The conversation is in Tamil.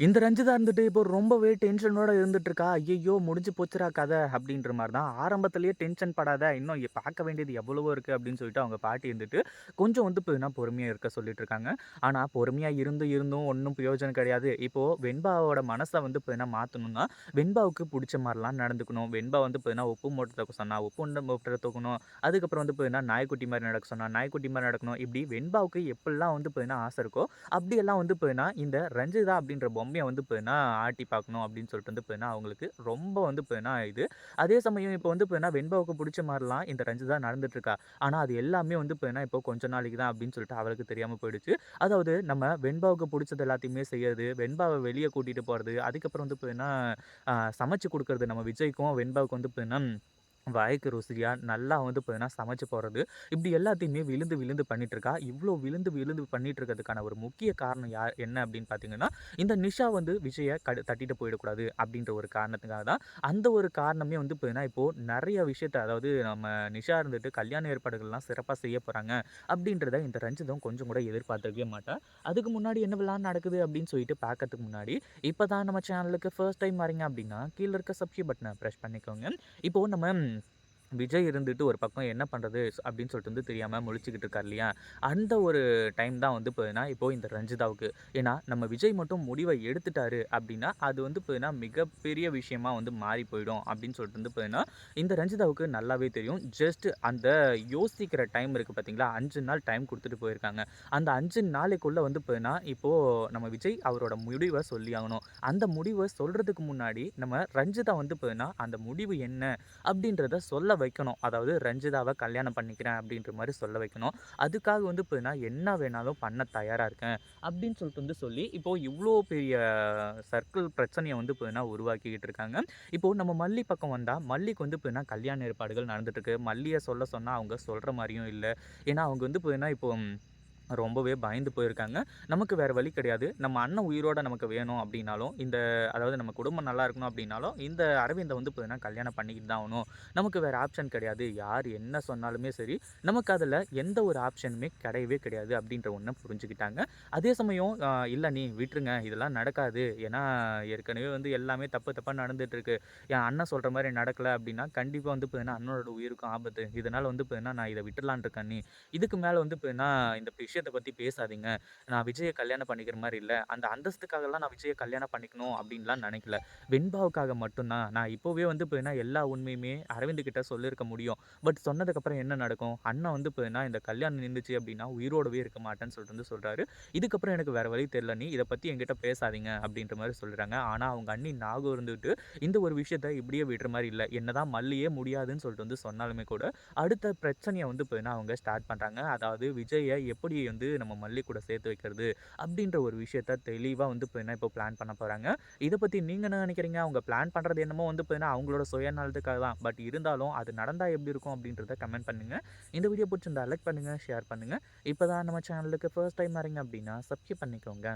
இந்த ரஞ்சிதா இருந்துட்டு இப்போ ரொம்பவே டென்ஷனோட இருந்துட்டு இருக்கா. ஐயோ முடிஞ்சு போச்சுடா கதை அப்படின்ற மாதிரி தான். ஆரம்பத்திலேயே டென்ஷன் படாத, இன்னும் பார்க்க வேண்டியது எவ்வளவோ இருக்கு அப்படின்னு சொல்லிட்டு அவங்க பாட்டி இருந்துட்டு, கொஞ்சம் வந்து இப்போ பொறுமையா இருக்க சொல்லிட்டு இருக்காங்க. ஆனா பொறுமையா இருந்து இருந்தும் ஒன்றும் பிரயோஜனம் கிடையாது. இப்போ வெண்பாவோட மனசை வந்து பார்த்தீங்கன்னா மாத்தணும்னா, வெண்பாவுக்கு பிடிச்ச மாதிரிலாம் நடந்துக்கணும். வெண்பா வந்து இப்போ உப்பு மூட்டை தூக்க சொன்னா, உப்பு மூட்டை தூக்கணும். அதுக்கப்புறம் வந்து இப்போ நாய்க்குட்டி மாதிரி நடக்க சொன்னா, நாய்க்குட்டி மாதிரி நடக்கணும். இப்படி வெண்பாவுக்கு எப்படிலாம் வந்து இப்போ ஆசை இருக்கோ, அப்படியெல்லாம் வந்து இப்போ இந்த ரஞ்சிதா அப்படின்ற பொம்மைய வந்து பார்த்தீங்கன்னா ஆட்டி பார்க்கணும் அப்படின்னு சொல்லிட்டு வந்து பார்த்தீங்கன்னா அவங்களுக்கு ரொம்ப வந்து பார்த்தீங்கன்னா இது. அதே சமயம் இப்போ வந்து பார்த்தீங்கன்னா வெண்பாவுக்கு பிடிச்ச மாதிரிலாம் இந்த ரஞ்சிதா தான் இருக்கா. ஆனால் அது எல்லாமே வந்து பார்த்தீங்கன்னா இப்போ கொஞ்ச நாளைக்கு தான் அப்படின்னு சொல்லிட்டு அவளுக்கு தெரியாமல் போயிடுச்சு. அதாவது நம்ம வெண்பாவுக்கு பிடிச்சது எல்லாத்தையுமே செய்யறது, வெண்பாவை வெளியே கூட்டிகிட்டு போகிறது அதுக்கப்புறம் வந்து பார்த்தீங்கன்னா சமைச்சு கொடுக்கறது நம்ம விஜய்க்கும், வெண்பாவுக்கு வந்து பார்த்தீங்கன்னா வாய்க்கு ருசியாக நல்லா வந்து பார்த்தீங்கன்னா சமைச்சு போகிறது இப்படி எல்லாத்தையுமே விழுந்து விழுந்து பண்ணிகிட்ருக்கா இவ்வளோ விழுந்து விழுந்து பண்ணிகிட்டு இருக்கிறதுக்கான ஒரு முக்கிய காரணம் யார் என்ன அப்படின்னு பார்த்தீங்கன்னா, இந்த நிஷா வந்து விஜய கடு தட்டிட்டு போயிடக்கூடாது அப்படின்ற ஒரு காரணத்துக்காக தான். அந்த ஒரு காரணமே வந்து பார்த்தீங்கன்னா, இப்போது நிறைய விஷயத்த அதாவது நம்ம நிஷா இருந்துட்டு கல்யாண ஏற்பாடுகள்லாம் சிறப்பாக செய்ய போகிறாங்க அப்படின்றத இந்த ரஞ்சிதம் கொஞ்சம் கூட எதிர்பார்த்துக்கவே மாட்டேன் அதுக்கு முன்னாடி என்னவெல்லாம் நடக்குது அப்படின்னு சொல்லிட்டு பார்க்கறதுக்கு முன்னாடி, இப்போ தான் நம்ம சேனலுக்கு ஃபர்ஸ்ட் டைம் வரீங்க அப்படின்னா, கீழே இருக்க சப்ஸ்கிரைப் பட்டனை பிரஸ் பண்ணிக்கோங்க. இப்போது நம்ம விஜய் இருந்துட்டு ஒரு பக்கம் என்ன பண்ணுறது அப்படின்னு சொல்லிட்டு வந்து தெரியாமல் முழிச்சுக்கிட்டு இருக்கார் இல்லையா? அந்த ஒரு டைம் தான் வந்து பார்த்தீங்கன்னா, இப்போது இந்த ரஞ்சிதாவுக்கு. ஏன்னா, நம்ம விஜய் மட்டும் முடிவை எடுத்துட்டாரு அப்படின்னா, அது வந்து பார்த்தீங்கன்னா, மிகப்பெரிய விஷயமா வந்து மாறி போயிடும் அப்படின்னு சொல்லிட்டு வந்து பார்த்தீங்கன்னா, இந்த ரஞ்சிதாவுக்கு நல்லாவே தெரியும். ஜஸ்ட் அந்த யோசிக்கிற டைம் இருக்குது பார்த்தீங்களா? அஞ்சு நாள் டைம் கொடுத்துட்டு போயிருக்காங்க. அந்த அஞ்சு நாளைக்குள்ளே வந்து பார்த்தீங்கன்னா, இப்போது நம்ம விஜய் அவரோட முடிவ சொல்லியாகணும். அந்த முடிவை சொல்கிறதுக்கு முன்னாடி நம்ம ரஞ்சிதா வந்து பார்த்தீங்கன்னா, அந்த முடிவு என்ன அப்படின்றத சொல்ல வைக்கணும். அதாவது ரஞ்சிதாவை கல்யாணம் பண்ணிக்கிறேன் அப்படின்ற மாதிரி சொல்ல வைக்கணும். அதுக்காக வந்து பார்த்தீங்கன்னா, என்ன வேணாலும் பண்ண தயாராக இருக்கேன் அப்படின்னு சொல்லிட்டு வந்து சொல்லி, இப்போது இவ்வளோ பெரிய சர்க்கிள் பிரச்சனையை வந்து இப்போ உருவாக்கிக்கிட்டு இருக்காங்க. இப்போது நம்ம மல்லி பக்கம் வந்தால் மல்லிக்கு வந்து இப்போ கல்யாண ஏற்பாடுகள் நடந்துட்டுருக்கு மல்லியை சொல்ல சொன்னால் அவங்க சொல்கிற மாதிரியும் இல்லை ஏன்னா அவங்க வந்து பார்த்தீங்கன்னா இப்போ ரொம்பவே பயந்து போயிருக்காங்க. நமக்கு வேறு வழி கிடையாது. நம்ம அண்ணன் உயிரோட நமக்கு வேணும் அப்படின்னாலும், இந்த அதாவது நம்ம குடும்பம் நல்லா இருக்கணும் அப்படின்னாலும், இந்த அரவிந்தை வந்து பார்த்தீங்கன்னா கல்யாணம் பண்ணிக்கிட்டு தான் ஆகணும். நமக்கு வேறு ஆப்ஷன் கிடையாது. யார் என்ன சொன்னாலுமே சரி, நமக்கு அதில் எந்த ஒரு ஆப்ஷனுமே கிடையவே கிடையாது அப்படின்ற ஒண்ண புரிஞ்சுக்கிட்டாங்க. அதே சமயம் இல்லை நீ விட்டுருங்க. இதெல்லாம் நடக்காது. ஏன்னா ஏற்கனவே வந்து எல்லாமே தப்பு தப்பாக நடந்துகிட்ருக்கு என் அண்ணன் சொல்கிற மாதிரி நடக்கலை அப்படின்னா, கண்டிப்பாக வந்து பார்த்தீங்கன்னா அண்ணனோட உயிருக்கும் ஆபத்து. இதனால் வந்து பார்த்தீங்கன்னா நான் இதை விட்டுலான் இருக்கேன் அண்ணி. இதுக்கு மேலே வந்து பார்த்தீங்கன்னா இந்த விஷயத்த பற்றி பேசாதீங்க. நான் விஜயை கல்யாணம் பண்ணிக்கிற மாதிரி இல்லை. அந்த அந்தஸ்துக்காகலாம் நான் விஜயை கல்யாணம் பண்ணிக்கணும் அப்படின்லாம் நினைக்கல. வெண்பாவுக்காக மட்டும்தான் நான் இப்போவே வந்து பார்த்தீங்கன்னா எல்லா உண்மையுமே அரவிந்த் கிட்ட சொல்லியிருக்க முடியும். பட் சொன்னதுக்கப்புறம் என்ன நடக்கும்? அண்ணன் வந்து பார்த்தீங்கன்னா இந்த கல்யாணம் நின்றுச்சு அப்படின்னா உயிரோடவே இருக்க மாட்டேன்னு சொல்லிட்டு வந்து சொல்கிறாரு இதுக்கப்புறம் எனக்கு வேறு வழி தெரியல. நீ இதை பற்றி என்கிட்ட பேசாதீங்க அப்படின்ற மாதிரி சொல்கிறாங்க ஆனால் அவங்க அண்ணி நாகம் இருந்துட்டு இந்த ஒரு விஷயத்த இப்படியே விடுற மாதிரி இல்லை. என்னதான் மல்லியே முடியாதுன்னு சொல்லிட்டு வந்து சொன்னாலுமே கூட, அடுத்த பிரச்சனையை வந்து பார்த்தீங்கன்னா அவங்க ஸ்டார்ட் பண்ணுறாங்க அதாவது விஜயை எப்படி வந்து நம்ம மல்லி கூட சேர்த்து வைக்கிறது அப்படின்ற ஒரு விஷயத்த தெளிவாக வந்து பார்த்தீங்கன்னா இப்போ பிளான் பண்ண போகிறாங்க இதை பற்றி நீங்கள் என்ன நினைக்கிறீங்க? அவங்க பிளான் பண்ணுறது என்னமோ வந்து பார்த்தீங்கன்னா அவங்களோட சுயநலத்துக்காக தான். பட் இருந்தாலும் அது நடந்தால் எப்படி இருக்கும் அப்படின்றத கமெண்ட் பண்ணுங்கள் இந்த வீடியோ பிடிச்சிருந்தா லைக் பண்ணுங்கள் ஷேர் பண்ணுங்கள் இப்போ தான் நம்ம சேனலுக்கு ஃபர்ஸ்ட் டைம் வரீங்க அப்படின்னா சப்ஸ்கிரைப் பண்ணிக்கோங்க.